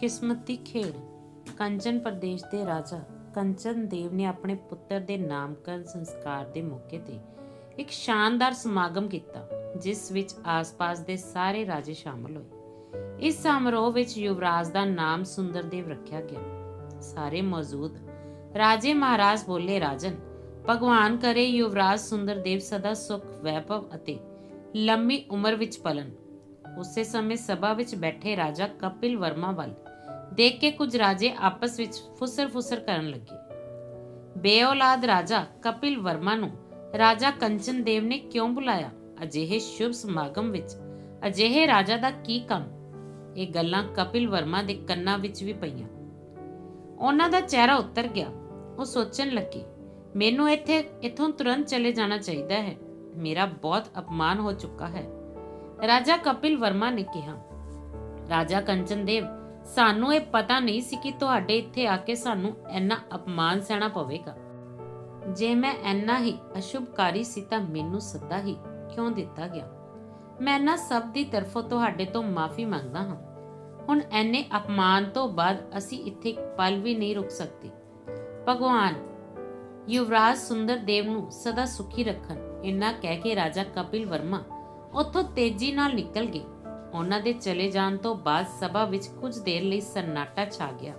ਕਿਸਮਤ ਦੀ ਖੇਡ। ਕੰਚਨ ਪ੍ਰਦੇਸ਼ ਦੇ ਰਾਜਾ ਕੰਚਨ ਦੇਵ ਨੇ ਆਪਣੇ ਪੁੱਤਰ ਦੇ ਨਾਮਕਰਨ ਸੰਸਕਾਰ ਦੇ ਮੌਕੇ ਤੇ ਇੱਕ ਸ਼ਾਨਦਾਰ ਸਮਾਗਮ ਕੀਤਾ, ਜਿਸ ਵਿੱਚ ਆਸ-ਪਾਸ ਦੇ ਸਾਰੇ ਰਾਜੇ ਸ਼ਾਮਲ ਹੋਏ। ਇਸ ਸਮਾਰੋਹ ਵਿੱਚ ਯੁਵਰਾਜ ਦਾ ਨਾਮ ਸੁੰਦਰਦੇਵ ਰੱਖਿਆ ਗਿਆ। ਸਾਰੇ ਮੌਜੂਦ ਰਾਜੇ ਮਹਾਰਾਜ ਬੋਲੇ, ਰਾਜਨ, ਭਗਵਾਨ ਕਰੇ ਯੁਵਰਾਜ ਸੁੰਦਰਦੇਵ ਸਦਾ ਸੁਖ, ਵੈਭਵ ਅਤੇ ਲੰਮੀ ਉਮਰ ਵਿੱਚ ਪਲਨ ਉਸੇ ਸਮੇਂ ਸਭਾ ਵਿੱਚ ਬੈਠੇ ਰਾਜਾ ਕਪਿਲ ਵਰਮਾ ਵੱਲ ਦੇਖ ਕੇ ਕੁਝ ਰਾਜੇ ਆਪਸ ਵਿੱਚ ਫੁਸਰ-ਫੁਸਰ ਕਰਨ ਲੱਗੇ। ਬੇਔਲਾਦ ਰਾਜਾ ਕਪਿਲ ਵਰਮਾ ਨੂੰ ਰਾਜਾ ਕੰਚਨ ਦੇਵ ਨੇ ਕਿਉਂ ਬੁਲਾਇਆ? ਅਜਿਹੇ ਸ਼ੁਭ ਸਮਾਗਮ ਵਿੱਚ ਅਜਿਹੇ ਰਾਜਾ ਦਾ ਕੀ ਕੰਮ? ਇਹ ਗੱਲਾਂ ਕਪਿਲ ਵਰਮਾ ਦੇ ਕੰਨਾਂ ਵਿੱਚ ਵੀ ਪਈਆਂ। ਉਹਨਾਂ ਦਾ ਚਿਹਰਾ ਉੱਤਰ ਗਿਆ। ਉਹ ਸੋਚਣ ਲੱਗੇ, ਮੈਨੂੰ ਇੱਥੇ, ਇੱਥੋਂ ਤੁਰੰਤ ਚਲੇ ਜਾਣਾ ਚਾਹੀਦਾ ਹੈ। ਮੇਰਾ ਬਹੁਤ ਅਪਮਾਨ ਹੋ ਚੁੱਕਾ ਹੈ। ਰਾਜਾ ਕਪਿਲ ਵਰਮਾ ਨੇ ਕਿਹਾ, ਰਾਜਾ ਕੰਚਨ ਦੇਵ, ਸਾਨੂੰ ਇਹ ਪਤਾ ਨਹੀਂ ਸੀ ਕਿ ਤੁਹਾਡੇ ਇੱਥੇ ਆ ਕੇ ਸਾਨੂੰ ਇੰਨਾ ਅਪਮਾਨ ਸਹਿਣਾ ਪਵੇਗਾ। ਜੇ ਮੈਂ ਇੰਨਾ ਹੀ ਅਸ਼ੁਭਕਾਰੀ ਸੀ ਤਾਂ ਮੈਨੂੰ ਸੱਦਾ ਹੀ ਕਿਉਂ ਦਿੱਤਾ ਗਿਆ? ਮੈਂ ਨਾ ਸਭ ਦੀ ਤਰਫੋਂ ਤੁਹਾਡੇ ਤੋਂ ਮਾਫੀ ਮੰਗਦਾ ਹਾਂ। ਹੁਣ ਐਨੇ ਅਪਮਾਨ ਤੋਂ ਬਾਅਦ ਅਸੀਂ ਇੱਥੇ ਪਲ ਵੀ ਨਹੀਂ ਰੁਕ ਸਕਦੇ। ਭਗਵਾਨ ਯੁਵਰਾਜ ਸੁੰਦਰ ਦੇਵ ਨੂੰ ਸਦਾ ਸੁਖੀ ਰੱਖਣ, ਇੰਨਾ ਕਹਿ ਕੇ ਰਾਜਾ ਕਪਿਲ ਵਰਮਾ ਉੱਥੋਂ ਤੇਜ਼ੀ ਨਾਲ ਨਿਕਲ ਗਏ ਉਹਨਾਂ ਦੇ ਚਲੇ ਜਾਣ ਤੋਂ ਬਾਅਦ ਸਭਾ ਵਿੱਚ ਕੁਝ ਦੇਰ ਲਈ ਸੰਨਾਟਾ ਛਾ ਗਿਆ।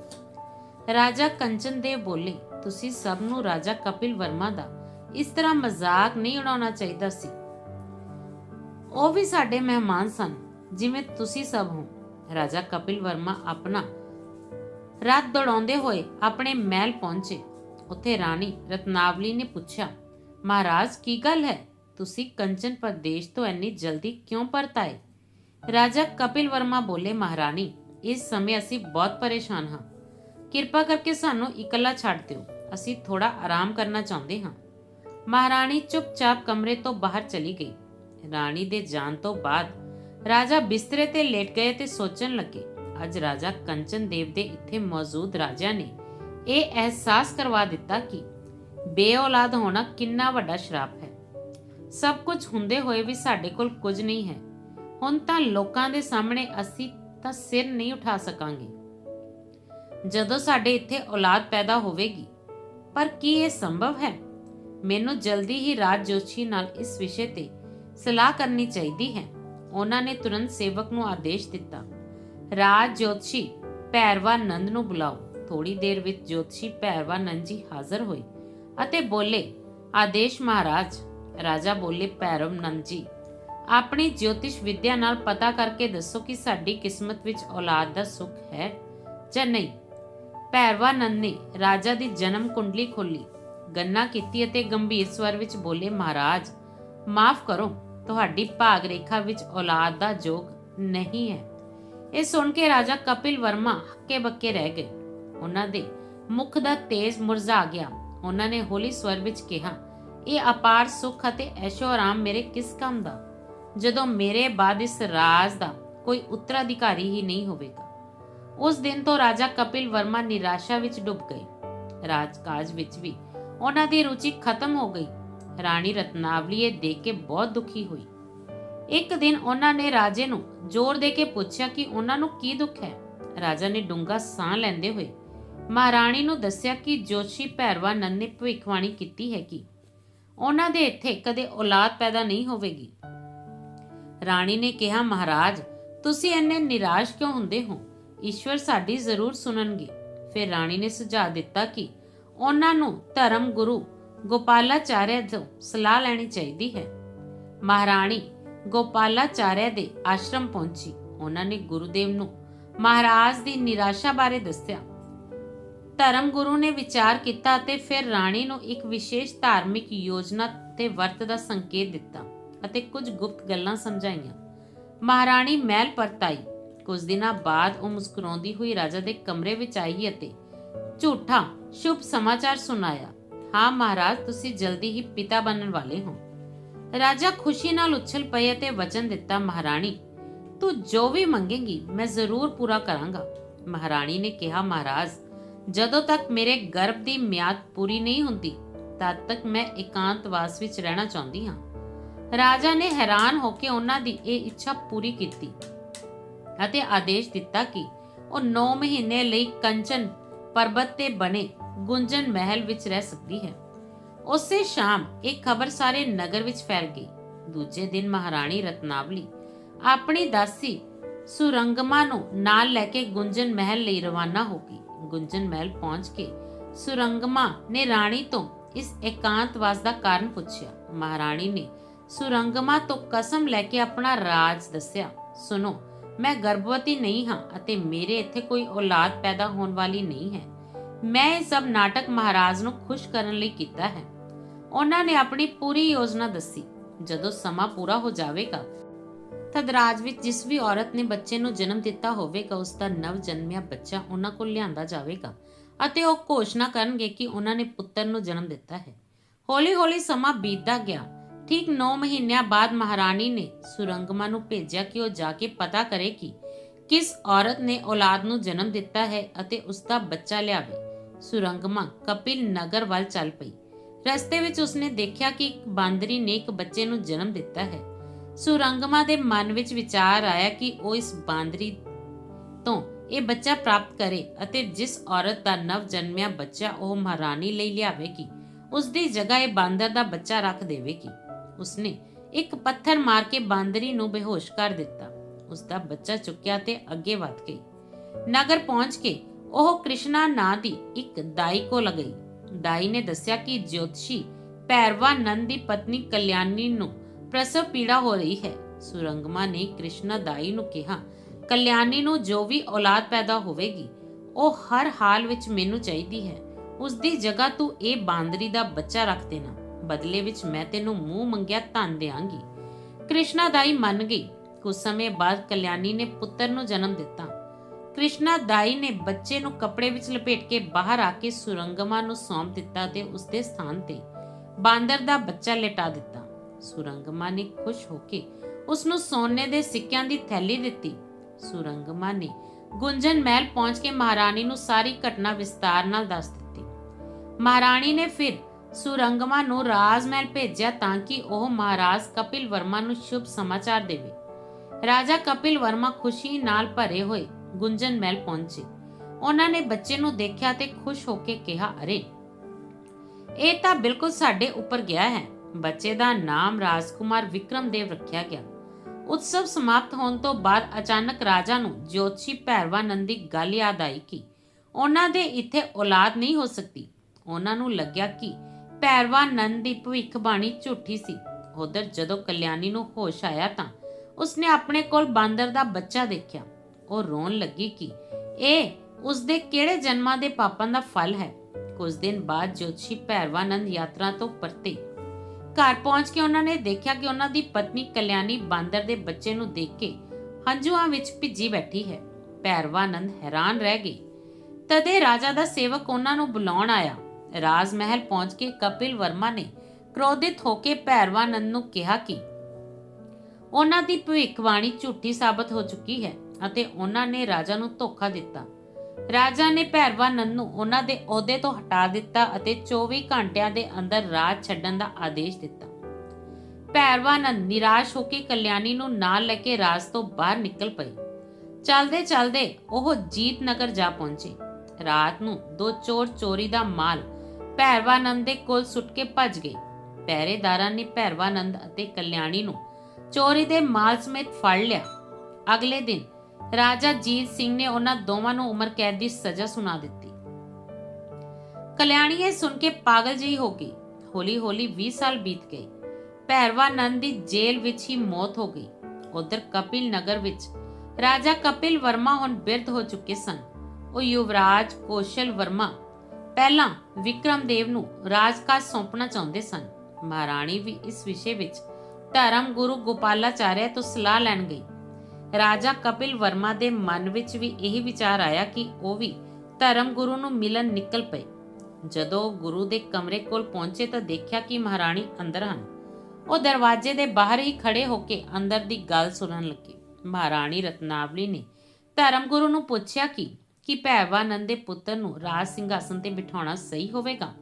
ਰਾਜਾ ਕੰਚਨ ਬੋਲੇ, ਤੁਸੀਂ ਸਭ ਨੂੰ ਰਾਜਾ ਕਪਿਲ ਵਰਮਾ ਦਾ ਇਸ ਤਰ੍ਹਾਂ ਮਜ਼ਾਕ ਨਹੀਂ ਉਡਾਉਣਾ ਚਾਹੀਦਾ ਸੀ। ਉਹ ਵੀ ਸਾਡੇ ਮਹਿਮਾਨ ਸਨ, ਜਿਵੇਂ ਤੁਸੀਂ ਸਭ ਹੋ। ਰਾਜਾ ਕਪਿਲ ਵਰਮਾ ਆਪਣਾ ਰਾਤ ਦੌੜਾਉਂਦੇ ਹੋਏ ਆਪਣੇ ਮਹਿਲ ਪਹੁੰਚੇ। ਉੱਥੇ ਰਾਣੀ ਰਤਨਾਵਲੀ ਨੇ ਪੁੱਛਿਆ, ਮਹਾਰਾਜ, ਕੀ ਗੱਲ ਹੈ? ਤੁਸੀਂ ਕੰਚਨ ਪ੍ਰਦੇਸ਼ ਤੋਂ ਇੰਨੀ ਜਲਦੀ ਕਿਉਂ ਪਰਤਾਏ? ਰਾਜਾ ਕਪਿਲ ਵਰਮਾ ਬੋਲੇ, ਮਹਾਰਾਣੀ, ਇਸ ਸਮੇਂ ਅਸੀਂ ਬਹੁਤ ਪਰੇਸ਼ਾਨ ਹਾਂ। ਕਿਰਪਾ ਕਰਕੇ ਸਾਨੂੰ ਇਕੱਲਾ ਛੱਡ ਦਿਓ। ਅਸੀਂ ਥੋੜਾ ਆਰਾਮ ਕਰਨਾ ਚਾਹੁੰਦੇ ਹਾਂ। ਮਹਾਰਾਣੀ ਚੁੱਪਚਾਪ ਕਮਰੇ ਤੋਂ ਬਾਹਰ ਚਲੀ ਗਈ। ਰਾਣੀ ਦੇ ਜਾਣ ਤੋਂ ਬਾਅਦ ਰਾਜਾ ਬਿਸਤਰੇ ਤੇ ਲੇਟ ਗਏ ਤੇ ਸੋਚਣ ਲੱਗੇ, ਅੱਜ ਰਾਜਾ ਕੰਚਨ ਦੇਵ ਦੇ ਇੱਥੇ ਮੌਜੂਦ ਰਾਜਿਆਂ ਨੇ ਇਹ ਅਹਿਸਾਸ ਕਰਵਾ ਦਿੱਤਾ ਕਿ ਬੇਔਲਾਦ ਹੋਣਾ ਕਿੰਨਾ ਵੱਡਾ ਸ਼ਰਾਪ ਹੈ। ਸਭ ਕੁਝ ਹੁੰਦੇ ਹੋਏ ਵੀ ਸਾਡੇ ਕੋਲ ਕੁਝ ਨਹੀਂ ਹੈ। ਹੁਣ ਤਾਂ ਲੋਕਾਂ ਦੇ ਸਾਹਮਣੇ ਅਸੀਂ ਤਾਂ ਸਿਰ ਨਹੀਂ ਉਠਾ ਸਕਾਂਗੇ। ਜਦੋਂ ਸਾਡੇ ਇੱਥੇ ਔਲਾਦ ਪੈਦਾ ਹੋਵੇਗੀ, ਪਰ ਕੀ ਇਹ ਸੰਭਵ ਹੈ? ਮੈਨੂੰ ਜਲਦੀ ਹੀ ਰਾਜ ਜੋਸ਼ੀ ਨਾਲ ਇਸ ਵਿਸ਼ੇ ਤੇ ਸਲਾਹ ਕਰਨੀ ਚਾਹੀਦੀ ਹੈ। ਉਹਨਾਂ ਨੇ ਤੁਰੰਤ ਸੇਵਕ ਨੂੰ ਆਦੇਸ਼ ਦਿੱਤਾ। ਰਾਜ ਜੋਤਸ਼ੀ ਭੈਰਵਾ ਨੰਦ ਨੂੰ ਬੁਲਾਓ। ਥੋੜੀ ਦੇਰ ਵਿੱਚ ਜੋਤਸ਼ੀ ਭੈਰਵਾ ਨੰਦ ਜੀ ਹਾਜ਼ਰ ਹੋਏ ਅਤੇ ਬੋਲੇ, ਆਦੇਸ਼ ਮਹਾਰਾਜ ਰਾਜਾ ਬੋਲੇ, ਭੈਰਵ ਨੰਦ ਜੀ, ਆਪਣੀ ਜੋਤਿਸ਼ ਵਿਦਿਆ ਨਾਲ ਪਤਾ ਕਰਕੇ ਦੱਸੋ ਕਿ ਸਾਡੀ ਕਿਸਮਤ ਵਿੱਚ ਔਲਾਦ ਦਾ ਸੁੱਖ ਹੈ ਜਾਂ ਨਹੀਂ? ਭੈਰਵਾ ਨੇ ਰਾਜਾ ਦੀ ਜਨਮ ਕੁੰਡਲੀ ਖੋਲੀ ਗੰਨਾ ਕੀਤੀ ਅਤੇ ਗੰਭੀਰ ਸਵਰ ਵਿੱਚ ਬੋਲੇ, ਮਹਾਰਾਜ, ਮਾਫ ਕਰੋ, ਤੁਹਾਡੀ ਭਾਗ ਰੇਖਾ ਵਿੱਚ ਔਲਾਦ ਦਾ ਜੋਗ ਨਹੀਂ ਹੈ। ਇਹ ਸੁਣ ਕੇ ਰਾਜਾ ਕਪਿਲ ਵਰਮਾ ਹੱਕੇ ਬੱਕੇ ਰਹਿ ਗਏ। ਉਹਨਾਂ ਦੇ ਮੁਖ ਦਾ ਤੇਜ ਮੁਰਝਾ ਗਿਆ। ਉਹਨਾਂ ਨੇ ਹੌਲੀ ਸਵਰ ਵਿੱਚ ਕਿਹਾ ਇਹ ਅਪਾਰ ਸੁੱਖ ਅਤੇ ਐਸ਼ੋ ਆਰਾਮ ਮੇਰੇ ਕਿਸ ਕੰਮ ਦਾ? ਜਦੋਂ ਮੇਰੇ ਬਾਅਦ ਇਸ ਰਾਜ ਦਾ ਕੋਈ ਉੱਤਰਾਧਿਕਾਰੀ ਹੀ ਨਹੀਂ ਹੋਵੇਗਾ। ਉਸ ਦਿਨ ਤੋਂ ਰਾਜਾ ਕਪਿਲ ਵਰਮਾ ਨਿਰਾਸ਼ਾ ਵਿੱਚ ਡੁੱਬ ਗਏ। ਰਾਜਕਾਜ ਵਿੱਚ ਵੀ ਉਹਨਾਂ ਦੀ ਰੁਚੀ ਖਤਮ ਹੋ ਗਈ। ਰਾਣੀ ਰਤਨਾਵਲੀ ਇਹ ਦੇਖ ਕੇ ਬਹੁਤ ਦੁਖੀ ਹੋਈ। ਇੱਕ ਦਿਨ ਉਹਨਾਂ ਨੇ ਰਾਜੇ ਨੂੰ ਜ਼ੋਰ ਦੇ ਕੇ ਪੁੱਛਿਆ ਕਿ ਉਹਨਾਂ ਨੂੰ ਕੀ ਦੁੱਖ ਹੈ। ਰਾਜਾ ਨੇ ਡੂੰਘਾ ਸਾਹ ਲੈਂਦੇ ਹੋਏ ਮਹਾਰਾਣੀ ਨੂੰ ਦੱਸਿਆ ਕਿ ਜੋਸ਼ੀ ਭੈਰਵਾਨੰਦ ਨੇ ਭਵਿੱਖਬਾਣੀ ਕੀਤੀ ਹੈ ਕਿ ਉਹਨਾਂ ਦੇ ਇੱਥੇ ਕਦੇ ਔਲਾਦ ਪੈਦਾ ਨਹੀਂ ਹੋਵੇਗੀ। ਰਾਣੀ ਨੇ ਕਿਹਾ, ਮਹਾਰਾਜ, ਤੁਸੀਂ ਇੰਨੇ ਨਿਰਾਸ਼ ਕਿਉਂ ਹੁੰਦੇ ਹੋ? ਈਸ਼ਵਰ ਸਾਡੀ ਜ਼ਰੂਰ ਸੁਣਨਗੇ। ਫਿਰ ਰਾਣੀ ਨੇ ਸੁਝਾਅ ਦਿੱਤਾ ਕਿ ਉਹਨਾਂ ਨੂੰ ਧਰਮ ਗੁਰੂ ਗੋਪਾਲਾਚਾਰਿਆ ਤੋਂ ਸਲਾਹ ਲੈਣੀ ਚਾਹੀਦੀ ਹੈ। ਮਹਾਰਾਣੀ ਗੋਪਾਲਾਚਾਰਿਆ ਦੇ ਆਸ਼ਰਮ ਪਹੁੰਚੀ। ਉਹਨਾਂ ਨੇ ਗੁਰੂਦੇਵ ਨੂੰ ਮਹਾਰਾਜ ਦੀ ਨਿਰਾਸ਼ਾ ਬਾਰੇ ਦੱਸਿਆ। ਧਰਮ ਗੁਰੂ ਨੇ ਵਿਚਾਰ ਕੀਤਾ ਅਤੇ ਫਿਰ ਰਾਣੀ ਨੂੰ ਇੱਕ ਵਿਸ਼ੇਸ਼ ਧਾਰਮਿਕ ਯੋਜਨਾ ਤੇ ਵਰਤ ਦਾ ਸੰਕੇਤ ਦਿੱਤਾ ਅਤੇ ਕੁਝ ਗੁਪਤ ਗੱਲਾਂ ਸਮਝਾਈਆਂ। ਮਹਾਰਾਣੀ ਮਹਿਲ ਪਰਤ ਕੁਝ ਦਿਨਾਂ ਬਾਅਦ ਉਹ ਮੁਸਕਰਾਉਂਦੀ ਹੋਈ ਰਾਜਾ ਦੇ ਕਮਰੇ ਵਿੱਚ ਆਈ ਅਤੇ ਝੂਠਾ ਸ਼ੁਭ ਸਮਾਚਾਰ ਸੁਣਾਇਆ। ਹਾਂ ਮਹਾਰਾਜ, ਤੁਸੀਂ ਜਲਦੀ ਹੀ ਪਿਤਾ ਬਣਨ ਵਾਲੇ ਹੋ। ਰਾਜਾ ਖੁਸ਼ੀ ਨਾਲ ਉਛਲ ਪਏ ਅਤੇ ਵਚਨ ਦਿੱਤਾ, ਮਹਾਰਾਣੀ, ਤੂੰ ਜੋ ਵੀ ਮੰਗੇਂਗੀ, ਮੈਂ ਜ਼ਰੂਰ ਪੂਰਾ ਕਰਾਂਗਾ। ਮਹਾਰਾਣੀ ਨੇ ਕਿਹਾ, ਮਹਾਰਾਜ ਜਦੋਂ ਤੱਕ ਮੇਰੇ ਗਰਭ ਦੀ ਮਿਆਦ ਪੂਰੀ ਨਹੀਂ ਹੁੰਦੀ, ਤਦ ਤੱਕ ਮੈਂ ਇਕਾਂਤਵਾਸ ਵਿੱਚ ਰਹਿਣਾ ਚਾਹੁੰਦੀ ਹਾਂ। ਰਾਜਾ ਨੇ ਹੈਰਾਨ ਹੋ ਕੇ ਉਹਨਾਂ ਦੀ ਇਹ ਇੱਛਾ ਪੂਰੀ ਕੀਤੀ ਅਤੇ ਆਦੇਸ਼ ਦਿੱਤਾ ਕਿ ਉਹ 9 ਮਹੀਨੇ ਲਈ ਕੰਚਨ ਪਰਬਤ ਤੇ ਬਣੇ ਗੁੰਜਨ ਮਹਿਲ ਵਿੱਚ ਰਹਿ ਸਕਦੀ ਹੈ। ਉਸੇ ਸ਼ਾਮ ਇਹ ਖਬਰ ਸਾਰੇ ਨਗਰ ਵਿੱਚ ਫੈਲ ਗਈ। ਦੂਜੇ ਦਿਨ ਮਹਾਰਾਣੀ ਰਤਨਾਵਲੀ ਆਪਣੀ ਦਾਸੀ ਸੁਰੰਗਮਾ ਨੂੰ ਨਾਲ ਲੈ ਕੇ ਗੁੰਜਨ ਮਹਿਲ ਲਈ ਰਵਾਨਾ ਹੋ ਗਈ। ਗੁੰਜਨ ਮਹਿਲ ਪਹੁੰਚ ਕੇ ਸੁਰੰਗਮਾ ਨੇ ਰਾਣੀ ਤੋਂ ਇਸ ਇਕਾਂਤਵਾਸ ਦਾ ਕਾਰਨ ਪੁੱਛਿਆ। ਮਹਾਰਾਣੀ ਨੇ ਸੁਰੰਗਮਾ ਤੋਂ ਕਸਮ ਲੈ ਕੇ ਆਪਣਾ ਰਾਜ ਦੱਸਿਆ। ਸੁਣੋ, ਮੈਂ ਗਰਭਵਤੀ ਨਹੀਂ ਹਾਂ ਅਤੇ ਮੇਰੇ ਇੱਥੇ ਕੋਈ ਔਲਾਦ ਪੈਦਾ ਹੋਣ ਵਾਲੀ ਨਹੀਂ ਹੈ। ਮੈਂ ਇਹ ਸਭ ਨਾਟਕ ਮਹਾਰਾਜ ਨੂੰ ਖੁਸ਼ ਕਰਨ ਲਈ ਕੀਤਾ ਹੈ। ਉਹਨਾਂ ਨੇ ਆਪਣੀ ਪੂਰੀ ਯੋਜਨਾ ਦੱਸੀ। ਜਦੋਂ ਸਮਾਂ ਪੂਰਾ ਹੋ ਜਾਵੇਗਾ ਤਦ ਰਾਜ ਵਿੱਚ ਜਿਸ ਵੀ ਔਰਤ ਨੇ ਬੱਚੇ ਨੂੰ ਜਨਮ ਦਿੱਤਾ ਹੋਵੇਗਾ, ਉਸ ਦਾ ਨਵ ਜਨਮਿਆ ਬੱਚਾ ਉਹਨਾਂ ਕੋਲ ਲਿਆਂਦਾ ਜਾਵੇਗਾ ਅਤੇ ਉਹ ਘੋਸ਼ਣਾ ਕਰਨਗੇ ਕਿ ਉਹਨਾਂ ਨੇ ਪੁੱਤਰ ਨੂੰ ਜਨਮ ਦਿੱਤਾ ਹੈ। ਹੌਲੀ-ਹੌਲੀ ਸਮਾਂ ਬੀਤਦਾ ਗਿਆ। ਠੀਕ 9 ਮਹੀਨਿਆਂ ਬਾਅਦ ਮਹਾਰਾਣੀ ਨੇ ਸੁਰੰਗਮਾ ਨੂੰ ਭੇਜਿਆ ਕਿ ਉਹ ਜਾ ਕੇ ਪਤਾ ਕਰੇ ਕਿ ਕਿਸ ਔਰਤ ਨੇ ਔਲਾਦ ਨੂੰ ਜਨਮ ਦਿੱਤਾ ਹੈ ਅਤੇ ਉਸ ਦਾ ਬੱਚਾ ਲਿਆਵੇ। ਸੁਰੰਗਮਾ ਕਪਿਲ ਨਗਰ ਵੱਲ ਚੱਲ ਪਈ। ਰਸਤੇ ਵਿੱਚ ਉਸਨੇ ਦੇਖਿਆ ਕਿ ਇੱਕ ਬਾਂਦਰੀ ਨੇ ਇੱਕ ਬੱਚੇ ਨੂੰ ਜਨਮ ਦਿੱਤਾ ਹੈ। ਸੁਰੰਗਮਾ ਦੇ ਮਨ ਵਿੱਚ ਵਿਚਾਰ ਆਇਆ ਕਿ ਉਹ ਇਸ ਬਾਂਦਰੀ ਤੋਂ ਇਹ ਬੱਚਾ ਪ੍ਰਾਪਤ ਕਰੇ ਅਤੇ ਜਿਸ ਔਰਤ ਦਾ ਨਵ ਜਨਮਿਆ ਬੱਚਾ ਉਹ ਮਹਾਰਾਣੀ ਲਈ ਲਿਆਵੇਗੀ ਉਸ ਦੀ ਜਗ੍ਹਾ ਇਹ ਬਾਂਦਰ ਦਾ ਬੱਚਾ ਰੱਖ ਦੇਵੇਗੀ। ਉਸਨੇ ਇੱਕ ਪੱਥਰ ਮਾਰ ਕੇ ਬਾਂਦਰੀ ਨੂੰ ਬੇਹੋਸ਼ ਕਰ ਦਿੱਤਾ। ਉਸ ਦਾ ਬੱਚਾ ਚੁੱਕਿਆ ਤੇ ਅੱਗੇ ਵਧ ਗਈ। ਨਗਰ ਪਹੁੰਚ ਕੇ ਉਹ ਕ੍ਰਿਸ਼ਨਾ ਨਾਂ ਦੀ ਇੱਕ ਦਾਈ ਕੋਲ ਗਈ। ਦਾਈ ਨੇ ਦੱਸਿਆ ਕਿ ਜੋਤਸ਼ੀ ਭੈਰਵਾ ਨੰਦ ਦੀ ਪਤਨੀ ਕਲਿਆਣੀ ਨੂੰ ਪ੍ਰਸਵ ਪੀੜਾ ਹੋ ਰਹੀ ਹੈ। ਸੁਰੰਗਮਾ ਨੇ ਕ੍ਰਿਸ਼ਨਾ ਦਾਈ ਨੂੰ ਕਿਹਾ, ਕਲਿਆਣੀ ਨੂੰ ਜੋ ਵੀ ਔਲਾਦ ਪੈਦਾ ਹੋਵੇਗੀ, ਉਹ ਹਰ ਹਾਲ ਵਿੱਚ ਮੈਨੂੰ ਚਾਹੀਦੀ ਹੈ। ਉਸ ਦੀ ਜਗ੍ਹਾ ਤੂੰ ਇਹ ਬਾਂਦਰੀ ਦਾ ਬੱਚਾ ਰੱਖ ਦੇਣਾ। ਬਦਲੇ ਵਿੱਚ ਮੈਂ ਤੈਨੂੰ ਮੂੰਹ ਮੰਗਿਆ ਧਨ ਦੇਵਾਂਗੀ ਕ੍ਰਿਸ਼ਨਾ ਦਾਈ ਮੰਨ ਗਈ। ਕੁਝ ਸਮੇਂ ਬਾਅਦ ਕਲਿਆਣੀ ਨੇ ਪੁੱਤਰ ਨੂੰ ਜਨਮ ਦਿੱਤਾ। ਕ੍ਰਿਸ਼ਨਾ ਦਾਈ ਨੇ ਬੱਚੇ ਨੂੰ ਕੱਪੜੇ ਵਿੱਚ ਲਪੇਟ ਕੇ ਬਾਹਰ ਆ ਕੇ ਸੁਰੰਗਮਾ ਨੂੰ ਸੌਂਪ ਦਿੱਤਾ ਤੇ ਉਸਦੇ ਸਥਾਨ ਤੇ ਬਾਂਦਰ ਦਾ ਬੱਚਾ ਲਟਾ ਦਿੱਤਾ। ਸੁਰੰਗਮਾ ਨੇ ਖੁਸ਼ ਹੋ ਕੇ ਉਸ ਨੂੰ ਸੋਨੇ ਦੇ ਸਿੱਕਿਆਂ ਦੀ ਥੈਲੀ ਦਿੱਤੀ। ਸੁਰੰਗਮਾ ਨੇ ਗੁੰਜਨ ਮਹਿਲ ਪਹੁੰਚ ਕੇ ਮਹਾਰਾਣੀ ਨੂੰ ਸਾਰੀ ਘਟਨਾ ਵਿਸਤਾਰ ਨਾਲ ਦੱਸ ਦਿੱਤੀ। ਮਹਾਰਾਣੀ ਨੇ ਫਿਰ ਸੁਰੰਗਮਾ ਨੂੰ ਰਾਜ ਮਹਿਲ ਭੇਜਿਆ ਤਾਂ ਕਿ ਉਹ ਮਹਾਰਾਜ ਕਪਿਲ ਵਰਮਾ ਨੂੰ ਸ਼ੁਭ ਸਮਾਚਾਰ ਦੇਵੇ। ਰਾਜਾ ਕਪਿਲ ਵਰਮਾ ਖੁਸ਼ੀ ਨਾਲ ਭਰੇ ਹੋਏ ਗੁੰਜਨ ਮਹਿਲ ਪਹੁੰਚੇ। ਉਹਨਾਂ ਨੇ ਬੱਚੇ ਨੂੰ ਦੇਖਿਆ ਤੇ ਖੁਸ਼ ਹੋ ਕੇ ਕਿਹਾ, ਅਰੇ, ਇਹ ਤਾਂ ਬਿਲਕੁਲ ਸਾਡੇ ਉੱਪਰ ਗਿਆ ਹੈ। ਬੱਚੇ ਦਾ ਨਾਮ ਰਾਜਕੁਮਾਰ ਵਿਕਰਮਦੇਵ ਰੱਖਿਆ ਗਿਆ। ਉਤਸਵ ਸਮਾਪਤ ਹੋਣ ਤੋਂ ਬਾਅਦ ਅਚਾਨਕ ਰਾਜਾ ਨੂੰ ਜੋਤਸ਼ੀ ਭੈਰਵਾਨੰਦ ਦੀ ਗੱਲ ਯਾਦ ਆਈ ਕਿ ਉਹਨਾਂ ਦੇ ਇੱਥੇ ਔਲਾਦ ਨਹੀਂ ਹੋ ਸਕਦੀ। ਉਹਨਾਂ ਨੂੰ ਲੱਗਿਆ ਕਿ ਭੈਰਵਾਨੰਦ ਦੀ ਭਵਿੱਖਬਾਣੀ ਝੂਠੀ ਸੀ। ਉਧਰ ਜਦੋਂ ਕਲਿਆਣੀ ਨੂੰ ਹੋਸ਼ ਆਇਆ ਤਾਂ ਉਸਨੇ ਆਪਣੇ ਕੋਲ ਬਾਂਦਰ ਦਾ ਬੱਚਾ ਦੇਖਿਆ। ਉਹ ਰੋਣ ਲੱਗੀ ਕਿ ਇਹ ਉਸਦੇ ਕਿਹੜੇ ਜਨਮਾਂ ਦੇ ਪਾਪਾਂ ਦਾ ਫਲ ਹੈ। ਕੁਝ ਦਿਨ ਬਾਅਦ ਜੋਤਸ਼ੀ ਭੈਰਵਾਨੰਦ ਯਾਤਰਾ ਤੋਂ ਪਰਤੇ। ਘਰ ਪਹੁੰਚ ਕੇ ਉਹਨਾਂ ਨੇ ਦੇਖਿਆ ਕਿ ਉਹਨਾਂ ਦੀ ਪਤਨੀ ਕਲਿਆਣੀ ਬਾਂਦਰ ਦੇ ਬੱਚੇ ਨੂੰ ਦੇਖ ਕੇ ਹੰਝੂਆਂ ਵਿੱਚ ਭਿੱਜੀ ਬੈਠੀ ਹੈ। ਭੈਰਵਾਨੰਦ ਹੈਰਾਨ ਰਹਿ ਗਏ ਤਦੇ ਰਾਜਾ ਦਾ ਸੇਵਕ ਉਹਨਾਂ ਨੂੰ ਬੁਲਾਉਣ ਆਇਆ। ਰਾਜ ਮਹਿਲ ਪਹੁੰਚ ਕੇ ਕਪਿਲ ਵਰਮਾ ਨੇ ਕ੍ਰੋਧਿਤ ਹੋ ਕੇ ਭੈਰਵਾਨੰਦ ਨੂੰ ਕਿਹਾ ਕਿ ਉਹਨਾਂ ਦੀ ਭਵਿੱਖਬਾਣੀ ਝੂਠੀ ਸਾਬਤ ਹੋ ਚੁੱਕੀ ਹੈ ਅਤੇ ਉਹਨਾਂ ਨੇ ਰਾਜਾ ਨੂੰ ਧੋਖਾ ਦਿੱਤਾ। ਰਾਜਾ ਨੇ ਭੈਰਵਾਨੰਦ ਨੂੰ ਉਹਨਾਂ ਦੇ ਅਹੁਦੇ ਤੋਂ ਹਟਾ ਦਿੱਤਾ ਅਤੇ 24 ਘੰਟਿਆਂ ਦੇ ਅੰਦਰ ਰਾਜ ਛੱਡਣ ਦਾ ਆਦੇਸ਼ ਦਿੱਤਾ। ਭੈਰਵਾਨੰਦ ਨਿਰਾਸ਼ ਹੋ ਕੇ ਕਲਿਆਣੀ ਨੂੰ ਨਾਲ ਲੈ ਕੇ ਰਾਜ ਤੋਂ ਬਾਹਰ ਨਿਕਲ ਪਏ। ਚਲਦੇ ਚਲਦੇ ਉਹ ਜੀਤ ਨਗਰ ਜਾ ਪਹੁੰਚੇ। ਰਾਤ ਨੂੰ ਦੋ ਚੋਰ ਚੋਰੀ ਦਾ ਮਾਲ ਭੈਰਵਾਨੰਦ ਦੇ ਕੋਲ ਸੁੱਟ ਕੇ ਭੱਜ ਗਏ। ਪਹਿਰੇਦਾਰਾਂ ਨੇ ਭੈਰਵਾਨੰਦ ਅਤੇ ਕਲਿਆਣੀ ਨੂੰ ਚੋਰੀ ਦੇ ਮਾਲ ਸਮੇਤ ਫੜ ਲਿਆ। ਅਗਲੇ ਦਿਨ ਰਾਜਾ ਜੀਤ ਸਿੰਘ ਨੇ ਉਹਨਾਂ ਦੋਵਾਂ ਨੂੰ ਉਮਰ ਕੈਦ ਦੀ ਸਜ਼ਾ ਸੁਣਾ ਦਿੱਤੀ। ਕਲਿਆਣੀ ਇਹ ਸੁਣ ਕੇ ਪਾਗਲ ਜਿਹੀ ਹੋ ਗਈ। ਹੌਲੀ ਹੌਲੀ 20 ਸਾਲ ਬੀਤ ਗਏ। ਭੈਰਵਾਨੰਦ ਦੀ ਜੇਲ੍ਹ ਵਿੱਚ ਹੀ ਮੌਤ ਹੋ ਗਈ। ਉਧਰ ਕਪਿਲ ਨਗਰ ਵਿੱਚ ਰਾਜਾ ਕਪਿਲ ਵਰਮਾ ਹੁਣ ਬਿਰਧ ਹੋ ਚੁੱਕੇ ਸਨ। ਉਹ ਯੁਵਰਾਜ ਕੋਸ਼ਲ ਵਰਮਾ ਪਹਿਲਾਂ ਵਿਕਰਮਦੇਵ ਨੂੰ ਰਾਜਕਾਜ ਸੌਂਪਣਾ ਚਾਹੁੰਦੇ ਸਨ। ਮਹਾਰਾਣੀ ਵੀ ਇਸ ਵਿਸ਼ੇ ਵਿੱਚ ਧਰਮ ਗੁਰੂ ਗੋਪਾਲਾਚਾਰਿਆ ਤੋਂ ਸਲਾਹ ਲੈਣ ਗਈ। ਰਾਜਾ ਕਪਿਲ ਵਰਮਾ ਦੇ ਮਨ ਵਿੱਚ ਵੀ ਇਹ ਵਿਚਾਰ ਆਇਆ ਕਿ ਉਹ ਵੀ ਧਰਮ ਗੁਰੂ ਨੂੰ ਮਿਲਣ ਨਿਕਲ ਪਏ। ਜਦੋਂ ਗੁਰੂ ਦੇ ਕਮਰੇ ਕੋਲ ਪਹੁੰਚੇ ਤਾਂ ਦੇਖਿਆ ਕਿ ਮਹਾਰਾਣੀ ਅੰਦਰ ਹਨ। ਉਹ ਦਰਵਾਜ਼ੇ ਦੇ ਬਾਹਰ ਹੀ ਖੜੇ ਹੋ ਕੇ ਅੰਦਰ ਦੀ ਗੱਲ ਸੁਣਨ ਲੱਗੇ। ਮਹਾਰਾਣੀ ਰਤਨਾਵਲੀ ਨੇ ਧਰਮ ਗੁਰੂ ਨੂੰ ਪੁੱਛਿਆ ਕਿ, ਕੀ ਭੈਵਾਨੰਦ ਦੇ ਪੁੱਤਰ ਨੂੰ ਰਾਜ ਸਿੰਘਾਸਨ ਤੇ ਬਿਠਾਉਣਾ ਸਹੀ ਹੋਵੇਗਾ?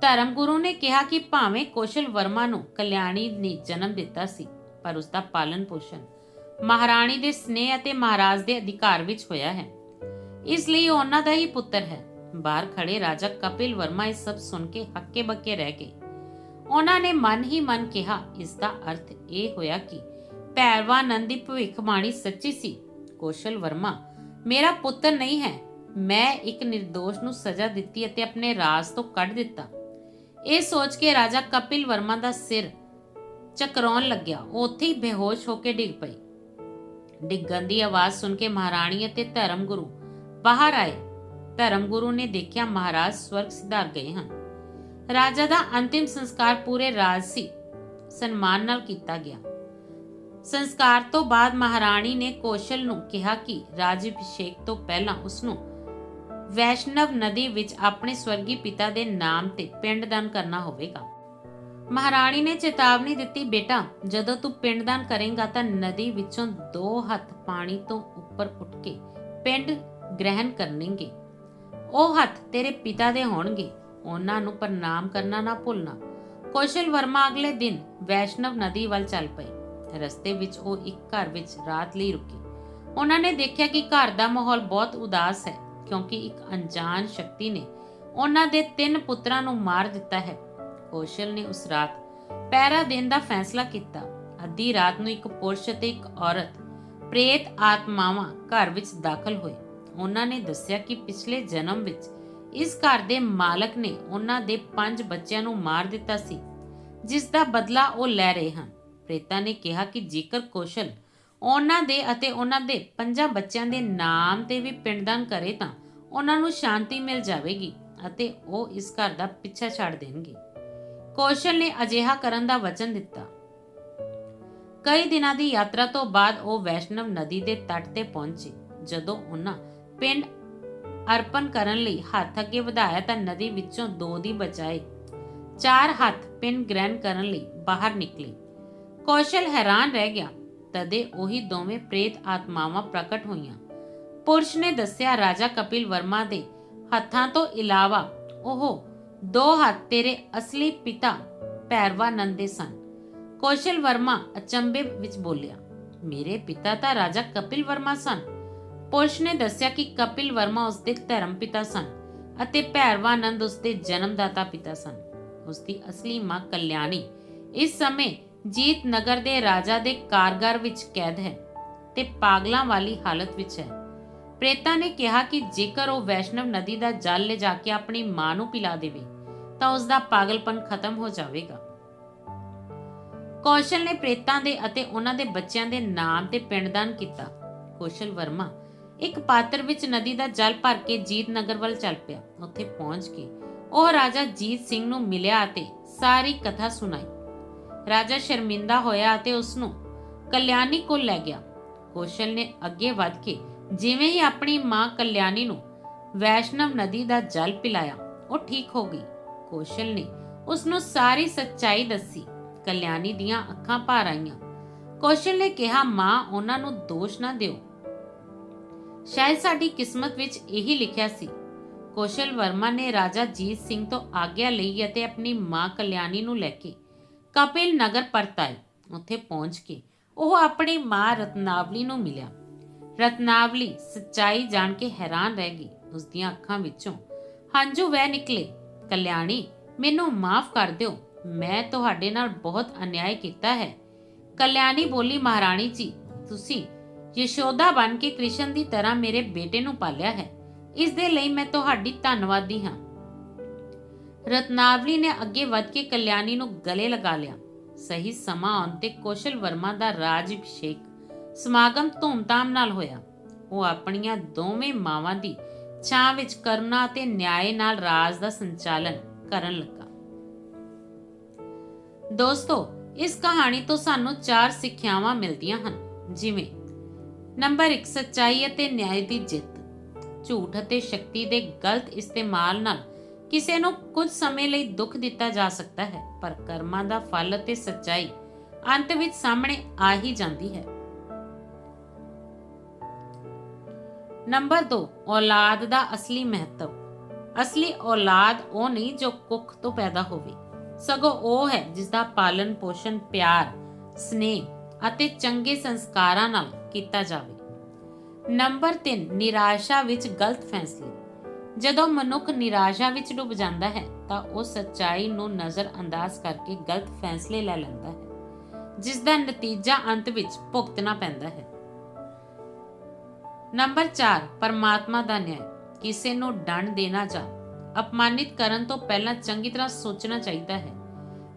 ਧਰਮ ਗੁਰੂ ਨੇ ਕਿਹਾ ਕਿ ਭਾਵੇਂ ਕੋਸ਼ਲ ਵਰਮਾ ਨੂੰ ਕਲਿਆਣੀ ਨੇ ਜਨਮ ਦਿੱਤਾ ਸੀ, ਪਰ ਉਸ ਦਾ ਪਾਲਣ ਪੋਸ਼ਣ ਮਹਾਰਾਣੀ ਦੇ ਸਨੇਹ ਅਤੇ ਮਹਾਰਾਜ ਦੇ ਅਧਿਕਾਰ ਵਿੱਚ ਹੋਇਆ ਹੈ। ਇਸ ਲਈ ਉਹਨਾਂ ਦਾ ਹੀ ਪੁੱਤਰ ਹੈ। ਬਾਹਰ ਖੜੇ ਰਾਜਾ ਕਪਿਲ ਵਰਮਾ ਇਹ ਸਭ ਸੁਣ ਕੇ ਹੱਕੇ ਬੱਕੇ ਰਹਿ ਗਏ। ਉਹਨਾਂ ਨੇ ਮਨ ਹੀ ਮਨ ਕਿਹਾ, ਇਸ ਦਾ ਅਰਥ ਇਹ ਹੋਇਆ ਕਿ ਭੈਰਵਾਨੰਦ ਦੀ ਭਵਿੱਖਬਾਣੀ ਸੱਚੀ ਸੀ। ਕੌਸ਼ਲ ਵਰਮਾ, ਮੇਰਾ ਪੁੱਤਰ ਨਹੀਂ ਹੈ। ਮੈਂ ਇੱਕ નિર્ਦੋਸ਼ ਨੂੰ ਸਜ਼ਾ ਦਿੱਤੀ ਅਤੇ ਆਪਣੇ ਰਾਜ ਤੋਂ ਕੱਢ ਦਿੱਤਾ। ਇਹ ਸੋਚ ਕੇ ਰਾਜਾ ਕਪਿਲ ਵਰਮਾ ਦਾ ਸਿਰ ਚਕਰਾਉਣ ਲੱਗਿਆ। ਉਹ ਉੱਥੇ ਹੀ ਬੇਹੋਸ਼ ਹੋ ਕੇ ਡਿੱਗ ਪਈ। ਡਿੱਗਣ ਦੀ ਆਵਾਜ਼ ਸੁਣ ਕੇ ਮਹਾਰਾਣੀ ਅਤੇ ਧਰਮਗੁਰੂ ਬਾਹਰ ਆਏ। ਧਰਮਗੁਰੂ ਨੇ ਦੇਖਿਆ ਮਹਾਰਾਜ ਸਵਰਗ ਸਿਧਾਰ ਗਏ ਹਨ। ਰਾਜਾ ਦਾ ਅੰਤਿਮ ਸੰਸਕਾਰ ਪੂਰੇ ਰਾਜ ਸੀ ਸਨਮਾਨ ਨਾਲ ਕੀਤਾ ਗਿਆ। ਸੰਸਕਾਰ ਤੋਂ ਬਾਅਦ ਮਹਾਰਾਣੀ ਨੇ ਕੌਸ਼ਲ ਨੂੰ ਕਿਹਾ ਕਿ ਰਾਜ ਅਭਿਸ਼ੇਕ ਤੋਂ ਪਹਿਲਾਂ ਉਸ ਨੂੰ ਵੈਸ਼ਨਵ ਨਦੀ ਵਿੱਚ ਆਪਣੇ ਸਵਰਗੀ ਪਿਤਾ ਦੇ ਨਾਮ ਤੇ ਪਿੰਡ ਦਾਨ ਕਰਨਾ ਹੋਵੇਗਾ। ਮਹਾਰਾਣੀ ਨੇ ਚੇਤਾਵਨੀ ਦਿੱਤੀ, ਬੇਟਾ, ਜਦੋਂ ਤੂੰ ਪਿੰਡਦਾਨ ਕਰੇਂਗਾ ਤਾਂ ਨਦੀ ਵਿੱਚੋਂ ਦੋ ਹੱਥ ਪਾਣੀ ਤੋਂ ਉੱਪਰ ਉੱਠ ਕੇ ਪਿੰਡ ਗ੍ਰਹਿਣ ਕਰਨਗੇ। ਉਹ ਹੱਥ ਤੇਰੇ ਪਿਤਾ ਦੇ ਹੋਣਗੇ। ਉਹਨਾਂ ਨੂੰ ਪ੍ਰਣਾਮ ਕਰਨਾ ਨਾ ਭੁੱਲਣਾ। ਕੌਸ਼ਲ ਵਰਮਾ ਅਗਲੇ ਦਿਨ ਵੈਸ਼ਨਵ ਨਦੀ ਵੱਲ ਚੱਲ ਪਏ। ਰਸਤੇ ਵਿੱਚ ਉਹ ਇੱਕ ਘਰ ਵਿੱਚ ਰਾਤ ਲਈ ਰੁਕੇ। ਉਹਨਾਂ ਨੇ ਦੇਖਿਆ ਕਿ ਘਰ ਦਾ ਮਾਹੌਲ ਬਹੁਤ ਉਦਾਸ ਹੈ, ਕਿਉਂਕਿ ਇੱਕ ਅਣਜਾਣ ਸ਼ਕਤੀ ਨੇ ਉਹਨਾਂ ਦੇ ਤਿੰਨ ਪੁੱਤਰਾਂ ਨੂੰ ਮਾਰ ਦਿੱਤਾ ਹੈ। ਕੌਸ਼ਲ ਨੇ ਉਸ ਰਾਤ ਪਹਿਰਾ ਦੇਣ ਦਾ ਫੈਸਲਾ ਕੀਤਾ। ਅੱਧੀ ਰਾਤ ਨੂੰ ਇੱਕ ਪੁਰਸ਼ ਅਤੇ ਇੱਕ ਔਰਤ ਪ੍ਰੇਤ ਆਤਮਾਵਾਂ ਘਰ ਵਿੱਚ ਦਾਖਲ ਹੋਏ। ਉਹਨਾਂ ਨੇ ਦੱਸਿਆ ਕਿ ਪਿਛਲੇ ਜਨਮ ਵਿੱਚ ਇਸ ਘਰ ਦੇ ਮਾਲਕ ਨੇ ਉਹਨਾਂ ਦੇ ਪੰਜ ਬੱਚਿਆਂ ਨੂੰ ਮਾਰ ਦਿੱਤਾ ਸੀ, ਜਿਸ ਦਾ ਬਦਲਾ ਉਹ ਲੈ ਰਹੇ ਹਨ। ਪ੍ਰੇਤਾਂ ਨੇ ਕਿਹਾ ਕਿ ਜੇਕਰ ਕੌਸ਼ਲ ਉਹਨਾਂ ਦੇ ਅਤੇ ਉਹਨਾਂ ਦੇ ਪੰਜਾਂ ਬੱਚਿਆਂ ਦੇ ਨਾਮ ਤੇ ਵੀ ਪਿੰਡਦਾਨ ਕਰੇ ਤਾਂ ਉਹਨਾਂ ਨੂੰ ਸ਼ਾਂਤੀ ਮਿਲ ਜਾਵੇਗੀ ਅਤੇ ਉਹ ਇਸ ਘਰ ਦਾ ਪਿੱਛਾ ਛੱਡ ਦੇਣਗੇ। ਕੌਸ਼ਲ ਨੇ ਅਜਿਹਾ ਕਰਨ ਦਾ ਵਚਨ ਦਿੱਤਾ। ਕਈ ਦਿਨਾਂ ਦੀ ਯਾਤਰਾ ਤੋਂ ਬਾਅਦ ਉਹ ਵੈਸ਼ਨਵ ਨਦੀ ਦੇ ਤੱਟ ਤੇ ਪਹੁੰਚੇ। ਜਦੋਂ ਉਹਨਾਂ ਪਿੰਡ ਅਰਪਣ ਕਰਨ ਲਈ ਹੱਥ ਅੱਗੇ ਵਧਾਇਆ ਤਾਂ ਨਦੀ ਵਿੱਚੋਂ ਦੋ ਦੀ ਬਚਾਏ ਚਾਰ ਹੱਥ ਪਿੰਡ ਗ੍ਰਹਿਣ ਕਰਨ ਲਈ ਬਾਹਰ ਨਿਕਲੇ। ਕੌਸ਼ਲ ਹੈਰਾਨ ਰਹਿ ਗਿਆ। ਤਦੇ ਉਹੀ ਦੋਵੇਂ ਪ੍ਰੇਤ ਆਤਮਾਵਾਂ ਪ੍ਰਕਟ ਹੋਈਆਂ। ਪੁਰਸ਼ ਨੇ ਦੱਸਿਆ, ਰਾਜਾ ਕਪਿਲ ਵਰਮਾ ਦੇ ਹੱਥਾਂ ਤੋਂ ਇਲਾਵਾ ਉਹ ਦੋ ਹੱਥ ਤੇਰੇ ਅਸਲੀ ਪਿਤਾ ਭੈਰਵਾਨੰਦ ਦੇ ਸਨ। ਕੌਸ਼ਲ ਵਰਮਾ ਅਚੰਬੇ ਵਿੱਚ ਬੋਲਿਆ, ਮੇਰੇ ਪਿਤਾ ਤਾਂ ਰਾਜਾ ਕਪਿਲ ਵਰਮਾ ਸਨ। ਪੁਰਸ਼ ਨੇ ਦੱਸਿਆ ਕਿ ਕਪਿਲ ਵਰਮਾ ਉਸਦੇ ਧਰਮ ਪਿਤਾ ਸਨ ਅਤੇ ਭੈਰਵਾਨੰਦ ਉਸਦੇ ਜਨਮਦਾਤਾ ਪਿਤਾ ਸਨ। ਉਸਦੀ ਅਸਲੀ ਮਾਂ ਕਲਿਆਣੀ ਇਸ ਸਮੇਂ ਜੀਤ ਨਗਰ ਦੇ ਰਾਜਾ ਦੇ ਕਾਰਗਰ ਵਿੱਚ ਕੈਦ ਹੈ ਤੇ ਪਾਗਲਾਂ ਵਾਲੀ ਹਾਲਤ ਵਿੱਚ ਹੈ। ਪ੍ਰੇਤਾ ਨੇ ਕਿਹਾ ਕਿ ਜੇਕਰ ਉਹ ਵੈਸ਼ਨਵ ਨਦੀ ਦਾ ਜਲ ਲੈ ਜਾ ਕੇ ਆਪਣੀ ਮਾਂ ਨੂੰ ਪਿਲਾ ਦੇਵੇ, ਤਾਂ ਉਸ ਦਾ ਪਾਗਲਪਨ ਖਤਮ ਹੋ ਜਾਵੇਗਾ। ਕੌਸ਼ਲ ਨੇ ਪ੍ਰੇਤਾਂ ਦੇ ਅਤੇ ਉਹਨਾਂ ਦੇ ਬੱਚਿਆਂ ਦੇ ਨਾਮ ਤੇ ਪਿੰਡਦਾਨ ਕੀਤਾ। ਕੌਸ਼ਲ ਵਰਮਾ ਇੱਕ ਪਾਤਰ ਵਿੱਚ ਨਦੀ ਦਾ ਜਲ ਭਰ ਕੇ ਜੀਤ ਨਗਰ ਵੱਲ ਚੱਲ ਪਿਆ। ਉੱਥੇ ਪਹੁੰਚ ਕੇ ਉਹ ਰਾਜਾ ਜੀਤ ਸਿੰਘ ਨੂੰ ਮਿਲਿਆ ਅਤੇ ਸਾਰੀ ਕਥਾ ਸੁਣਾਈ। ਰਾਜਾ ਸ਼ਰਮਿੰਦਾ ਹੋਇਆ ਅਤੇ ਉਸ ਨੂੰ ਕਲਿਆਣੀ ਕੋਲ ਲੈ ਗਿਆ। ਕੌਸ਼ਲ ਨੇ ਅੱਗੇ ਵੱਧ ਕੇ ਜਿਵੇਂ ਹੀ ਆਪਣੀ ਮਾਂ ਕਲਿਆਣੀ ਨੂੰ ਵੈਸ਼ਨਵ ਨਦੀ ਦਾ ਜਲ ਪਿਲਾਇਆ, ਉਹ ਠੀਕ ਹੋ ਗਈ। ਕੌਸ਼ਲ ਨੇ ਉਸ ਨੂੰ ਸਾਰੀ ਸੱਚਾਈ ਦੱਸੀ। ਕਲਿਆਣੀ ਦੀਆਂ ਅੱਖਾਂ ਭਰ ਆਈਆਂ। ਕੌਸ਼ਲ ਨੇ ਕਿਹਾ, ਮਾਂ, ਉਹਨਾਂ ਨੂੰ ਦੋਸ਼ ਨਾ ਦਿਓ। ਸ਼ਾਇਦ ਸਾਡੀ ਕਿਸਮਤ ਵਿੱਚ ਇਹੀ ਲਿਖਿਆ ਸੀ। ਕੌਸ਼ਲ ਵਰਮਾ ਨੇ ਰਾਜਾ ਜੀਤ ਸਿੰਘ ਤੋਂ ਆਗਿਆ ਲਈ ਅਤੇ ਆਪਣੀ ਮਾਂ ਕਲਿਆਣੀ ਨੂੰ ਲੈ ਕੇ ਕਪਿਲ ਨਗਰ ਪਰਤ ਆਏ ਉੱਥੇ ਪਹੁੰਚ ਕੇ ਉਹ ਆਪਣੀ ਮਾਂ ਰਤਨਾਵਲੀ ਨੂੰ ਮਿਲਿਆ। ਰਤਨਾਵਲੀ ਸੱਚਾਈ ਜਾਣ ਕੇ ਹੈਰਾਨ ਰਹਿ ਗਈ। ਉਸ ਦੀਆਂ ਅੱਖਾਂ ਵਿੱਚੋਂ ਹੰਝੂ ਵਹਿ ਨਿਕਲੇ। ਕਲਿਆਣੀ, ਮੈਨੂੰ ਮਾਫ ਕਰ ਦਿਓ। ਮੈਂ ਤੁਹਾਡੇ ਨਾਲ ਬਹੁਤ ਅਨਿਆਏ ਕੀਤਾ ਹੈ। ਕਲਿਆਣੀ ਬੋਲੀ, ਮਹਾਰਾਣੀ ਜੀ, ਤੁਸੀਂ ਯਸ਼ੋਦਾ ਬਣ ਕੇ ਕ੍ਰਿਸ਼ਨ ਦੀ ਤਰ੍ਹਾਂ ਮੇਰੇ ਬੇਟੇ ਨੂੰ ਪਾਲਿਆ ਹੈ। ਇਸ ਦੇ ਲਈ ਮੈਂ ਤੁਹਾਡੀ ਧੰਨਵਾਦੀ ਹਾਂ। ਰਤਨਾਵਲੀ ਨੇ ਅੱਗੇ ਵੱਧ ਕੇ ਕਲਿਆਣੀ ਨੂੰ ਗਲੇ ਲਗਾ ਲਿਆ। ਸਹੀ ਸਮਾਂ ਆਉਣ ਤੇ ਕੌਸ਼ਲ ਵਰਮਾ ਦਾ ਰਾਜ ਅਭਿਸ਼ੇਕ ਸਮਾਗਮ ਧੂਮਧਾਮ ਨਾਲ ਹੋਇਆ। ਉਹ ਆਪਣੀਆਂ ਦੋਵੇਂ ਮਾਵਾਂ ਦੀ ਛਾਂ ਵਿੱਚ ਕਰਨਾ ਅਤੇ ਨਿਆਂ ਨਾਲ ਰਾਜ ਦਾ ਸੰਚਾਲਨ ਕਰਨ ਲੱਗਾ। ਦੋਸਤੋ, ਇਸ ਕਹਾਣੀ ਤੋਂ ਸਾਨੂੰ ਚਾਰ ਸਿੱਖਿਆਵਾਂ ਮਿਲਦੀਆਂ ਹਨ। ਜਿਵੇਂ, ਨੰਬਰ 1 ਸੱਚਾਈ ਅਤੇ ਨਿਆਂ ਦੀ ਜਿੱਤ। ਝੂਠ ਅਤੇ ਸ਼ਕਤੀ ਦੇ ਗਲਤ ਇਸਤੇਮਾਲ ਨਾਲ ਕਿਸੇ ਨੂੰ ਕੁਝ ਸਮੇਂ ਲਈ ਦੁੱਖ ਦਿੱਤਾ ਜਾ ਸਕਦਾ ਹੈ, ਪਰ ਕਰਮਾਂ ਦਾ ਫਲ ਅਤੇ ਸੱਚਾਈ ਅੰਤ ਵਿੱਚ ਸਾਹਮਣੇ ਆ ਹੀ ਜਾਂਦੀ ਹੈ। ਨੰਬਰ 2 ਔਲਾਦ ਦਾ ਅਸਲੀ ਮਹੱਤਵ। ਅਸਲੀ ਔਲਾਦ ਉਹ ਨਹੀਂ ਜੋ ਕੁੱਖ ਤੋਂ ਪੈਦਾ ਹੋਵੇ। ਸਗੋਂ ਉਹ ਹੈ ਜਿਸ ਦਾ ਪਾਲਣ ਪੋਸ਼ਣ ਪਿਆਰ, ਸਨੇਹ ਅਤੇ ਚੰਗੇ ਸੰਸਕਾਰਾਂ ਨਾਲ ਕੀਤਾ ਜਾਵੇ। ਨੰਬਰ 3 ਨਿਰਾਸ਼ਾ ਵਿੱਚ ਗਲਤ ਫੈਸਲੇ। ਜਦੋਂ ਮਨੁੱਖ ਨਿਰਾਸ਼ਾ ਵਿੱਚ ਡੁੱਬ ਜਾਂਦਾ ਹੈ, ਤਾਂ ਉਹ ਸੱਚਾਈ ਨੂੰ ਨਜ਼ਰ ਅੰਦਾਜ਼ ਕਰਕੇ ਗਲਤ ਫੈਸਲੇ ਲੈ ਲੈਂਦਾ ਹੈ ਜਿਸ ਦਾ ਨਤੀਜਾ ਅੰਤ ਵਿੱਚ ਭੁਗਤਣਾ ਪੈਂਦਾ ਹੈ। ਨੰਬਰ 4 ਪਰਮਾਤਮਾ ਦਾ ਨਿਆਂ। ਕਿਸੇ ਨੂੰ ਡੰਡ ਦੇਣਾ ਜਾਂ ਅਪਮਾਨਿਤ ਕਰਨ ਤੋਂ ਪਹਿਲਾਂ ਚੰਗੀ ਤਰ੍ਹਾਂ ਸੋਚਣਾ ਚਾਹੀਦਾ ਹੈ,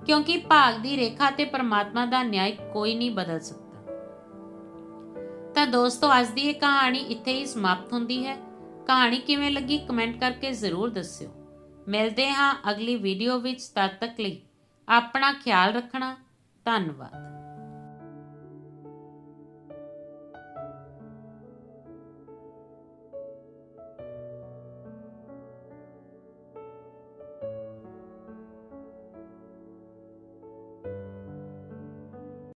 ਕਿਉਂਕਿ ਭਾਗ ਦੀ ਰੇਖਾ ਤੇ ਪਰਮਾਤਮਾ ਦਾ ਨਿਆਂ ਕੋਈ ਨਹੀਂ ਬਦਲ ਸਕਦਾ। ਤਾਂ ਦੋਸਤੋ, ਅੱਜ ਦੀ ਇਹ ਕਹਾਣੀ ਇੱਥੇ ਹੀ ਸਮਾਪਤ ਹੁੰਦੀ ਹੈ। ਕਹਾਣੀ ਕਿਵੇਂ ਲੱਗੀ ਕਮੈਂਟ ਕਰਕੇ ਜ਼ਰੂਰ ਦੱਸਿਓ। ਮਿਲਦੇ ਹਾਂ ਅਗਲੀ ਵੀਡੀਓ ਵਿੱਚ, ਤਦ ਤੱਕ ਲਈ ਆਪਣਾ ਖਿਆਲ ਰੱਖਣਾ। ਧੰਨਵਾਦ।